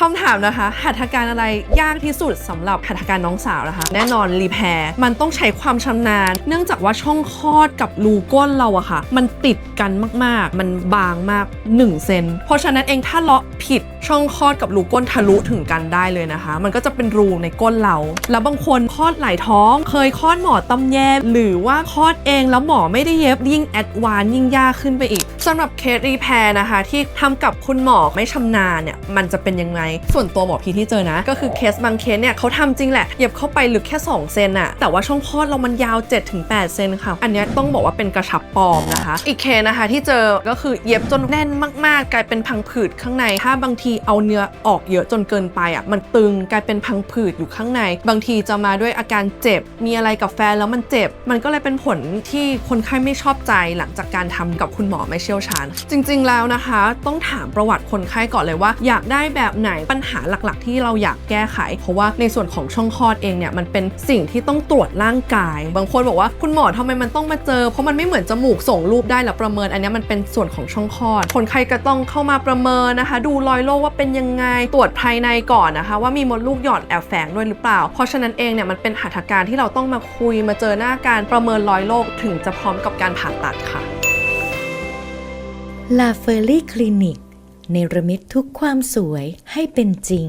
คำถามนะคะ หัตถการอะไรยากที่สุดสำหรับหัตถการน้องสาวนะคะ แน่นอนรีแพร์มันต้องใช้ความชำนาญ เนื่องจากว่าช่องคลอดกับรูก้นเราอะค่ะ มันติดกันมากๆ มันบางมาก1เซนเพราะฉะนั้นเองถ้าเลาะผิดช่องคลอดกับรูก้นทะลุถึงกันได้เลยนะคะ มันก็จะเป็นรูในก้นเรา แล้วบางคนคลอดหลายท้อง เคยคลอดหมอตำแยหรือว่าคลอดเองแล้วหมอไม่ได้เย็บยิ่งแอดวานยิ่งยากขึ้นไปอีกสำหรับเคสรีแพร์นะคะ ที่ทำกับคุณหมอไม่ชำนาญเนี่ยมันจะเป็นยังไง ส่วนตัวหมอพีที่เจอนะ ก็คือเคสบางเคสเนี่ยเขาทำจริงแหละเย็บเข้าไปลึกแค่ 2 เซนอะแต่ว่าช่องคลอดเรามันยาว 7-8 เซนค่ะ อันนี้ต้องบอกว่าเป็นกระชับปลอมนะคะ อีกเคสนะคะที่เจอก็คือเย็บจนแน่นมาก ๆ กลายเป็นพังผืดข้างในถ้าบางทีเอาเนื้อออกเยอะจนเกินไปอะมันตึงกลายเป็นพังผืดอยู่ข้างใน บางทีจะมาด้วยอาการเจ็บ มีอะไรกับแฟนแล้วมันเจ็บ มันก็เลยเป็นผลที่คนไข้ไม่ชอบใจหลังจากการทำกับคุณหมอไม่เชี่ยวชาญ จริง ๆ แล้วนะคะ ต้องถามประวัติคนไข้ก่อนเลยว่า อยากได้แบบไหนปัญหาหลักๆ ที่เราอยากแก้ไข เพราะว่าในส่วนของช่องคลอดเองเนี่ยมันเป็นสิ่งที่ต้องตรวจร่างกาย บางคนบอกว่าคุณหมอทำไมมันต้องมาเจอ เพราะมันไม่เหมือนจมูกส่งรูปได้แล้วประเมิน อันนี้มันเป็นส่วนของช่องคลอด คนไข้ก็ต้องเข้ามาประเมินนะคะ ดูรอยโรคว่าเป็นยังไงตรวจภายในก่อนนะคะ ว่ามีมดลูกหย่อนแอบแฝงด้วยหรือเปล่า เพราะฉะนั้นเองเนี่ยมันเป็นหัตถการที่เราต้องมาคุยมาเจอหน้าการประเมินร้อยโรคถึงจะพร้อมกับการผ่าตัดค่ะลาเฟอรี่คลินิกเนรมิตทุกความสวยให้เป็นจริง